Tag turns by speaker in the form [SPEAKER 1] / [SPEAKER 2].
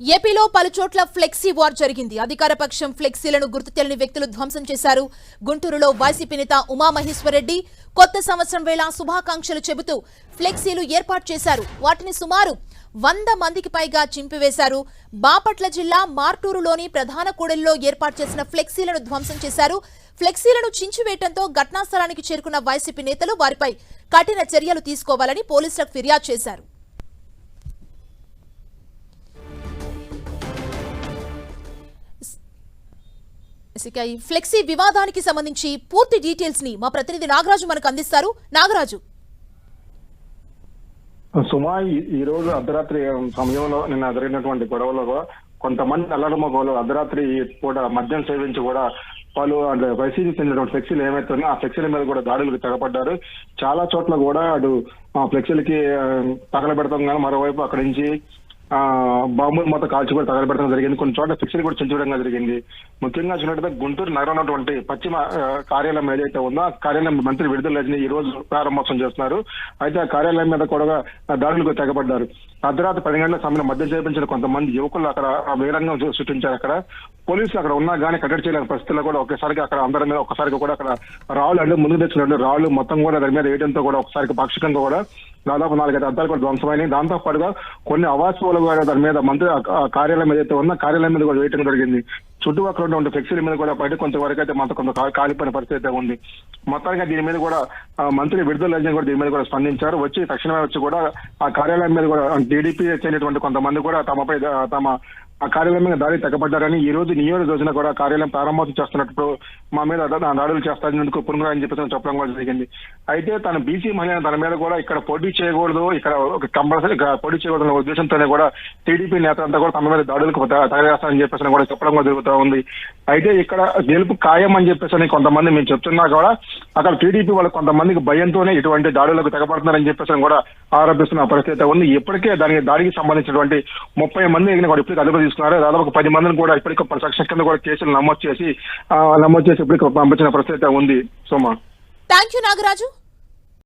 [SPEAKER 1] ఏపీలో పలుచోట్ల flexi war జరిగింది. అధికార పక్షం ఫ్లెక్సీలను గుర్తు తెలియని వ్యక్తులు ధ్వంసం చేశారు. గుంటూరులో వైసీపీ నేత ఉమామహేశ్వరరెడ్డి కొత్త సంవత్సరం వేళ శుభాకాంక్షలు చెబుతూ ఫ్లెక్సీలు ఏర్పాటు చేశారు. వాటిని సుమారు వంద మందికి పైగా చింపివేశారు. బాపట్ల జిల్లా మార్టూరులోని ప్రధాన కూడలిలో ఏర్పాటు చేసిన ఫ్లెక్సీలను ధ్వంసం చేశారు. ఫ్లెక్సీలను చించివేయడంతో ఘటనా స్థలానికి చేరుకున్న వైసీపీ నేతలు వారిపై కఠిన చర్యలు తీసుకోవాలని పోలీసులకు ఫిర్యాదు చేశారు. ఈ ఫ్లెక్సీ వివాదానికి సంబంధించి పూర్తి డీటెయిల్స్ని మా ప్రతినిధి నాగరాజు మనకు అందిస్తారు. నాగరాజు.
[SPEAKER 2] సుమా ఈ- రోజు అర్ధరాత్రి సమయంలో నిన్న జరిగినటువంటి గొడవలో కొంతమంది అల్లరమగోలు అర్ధరాత్రి పూట మద్యం సేవించి కూడా వాళ్ళు అంటే వైసీపీ చెందినటువంటి ఫ్లెక్సీలు ఏమైతే ఆ ఫ్లెక్సీల మీద కూడా దాడులకు తెగపడ్డారు. చాలా చోట్ల కూడా అటు ఆ ఫ్లెక్సీలకి తగలబెడతాం కానీ మరోవైపు అక్కడి నుంచి బాంబులు మొత్తం కాల్చి కూడా తగలబెట్టడం జరిగింది. కొన్ని చోట్ల ఫిక్షన్ కూడా చించడం జరిగింది. ముఖ్యంగా చూసినట్టయితే గుంటూరు నగరం ఉన్నటువంటి పశ్చిమ కార్యాలయం ఏదైతే ఉందో ఆ కార్యాలయం మంత్రి విడుదల ఈ రోజు ప్రారంభోత్సవం చేస్తున్నారు. అయితే ఆ కార్యాలయం మీద కూడా దాడులకు తెగబడ్డారు. అర్ధరాత్రి పది గంటల సమయంలో మధ్య చేపించిన కొంతమంది యువకులు అక్కడ వేరంగం సృష్టించారు అక్కడ. పోలీసులు అక్కడ ఉన్నా కానీ కట్టడి చేయలేని పరిస్థితుల్లో కూడా ఒకేసారిగా అక్కడ అందరి మీద ఒక్కసారిగా కూడా అక్కడ రాళ్ళు అంటే ముందు తెచ్చినట్టు రాళ్ళు మొత్తం కూడా దాని మీద వేయడంతో కూడా ఒకసారి పాక్షికంగా కూడా దాదాపు నాలుగైదు అద్దాలు కూడా ధ్వంసమైనాయి. దాంతో పాటుగా కొన్ని అవాస్తవాలు కూడా దాని మీద మంత్రి కార్యాలయం ఏదైతే ఉన్న కార్యాలయం మీద కూడా వేయటం జరిగింది. చుట్టుపక్కల ఉన్న ఫ్లెక్సీల మీద కూడా బయట కొంతవరకు అయితే మొత్తం కొంత కాలిపోయిన పరిస్థితి అయితే ఉంది. మొత్తానికి దీని మీద కూడా మంత్రి విడుదల కూడా దీని మీద కూడా స్పందించారు. వచ్చి తక్షణమే వచ్చి కూడా ఆ కార్యాలయం మీద కూడా టీడీపీ చెందినటువంటి కొంతమంది కూడా తమపై తమ ఆ కార్యాలయం మీద దాడి తెగబడ్డారని ఈ రోజు నియోజక రోజున కూడా కార్యాలయం ప్రారంభోత్సవం చేస్తున్నప్పుడు మా మీద దాడులు దాడులు చేస్తారనేందుకు అని చెప్పేసి చెప్పడం కూడా జరిగింది. అయితే తన బీసీ మహిళ తన మీద కూడా ఇక్కడ పోటీ చేయకూడదు ఇక్కడ ఒక కంపల్సరీ పోటీ చేయకూడదు ఉద్దేశంతోనే కూడా టీడీపీ నేతలంతా కూడా తమ మీద దాడులకు తయారు తయారేస్తారని చెప్పేసి కూడా చెప్పడం కూడా జరుగుతూ ఉంది. అయితే ఇక్కడ గెలుపు ఖాయం అని చెప్పేసి అని కొంతమంది మేము చెప్తున్నా కూడా అక్కడ టీడీపీ వాళ్ళు కొంతమందికి భయంతోనే ఇటువంటి దాడులకు తెగపడుతున్నారని చెప్పేసి అని కూడా ఆరోపిస్తున్న పరిస్థితి అయితే ఉంది. ఇప్పటికే దానికి దాడికి సంబంధించినటువంటి ముప్పై మంది కూడా ఇప్పటికీ అదుపు తీసుకున్నారు. దాదాపు పది మందిని కూడా ఇప్పటికీ సెక్షన్ కింద కూడా కేసులు నమోదు చేసి నమోదు చేసి ఇప్పటికి పంపించిన పరిస్థితి అయితే ఉంది. సోమా.
[SPEAKER 1] Thank you Nagaraju.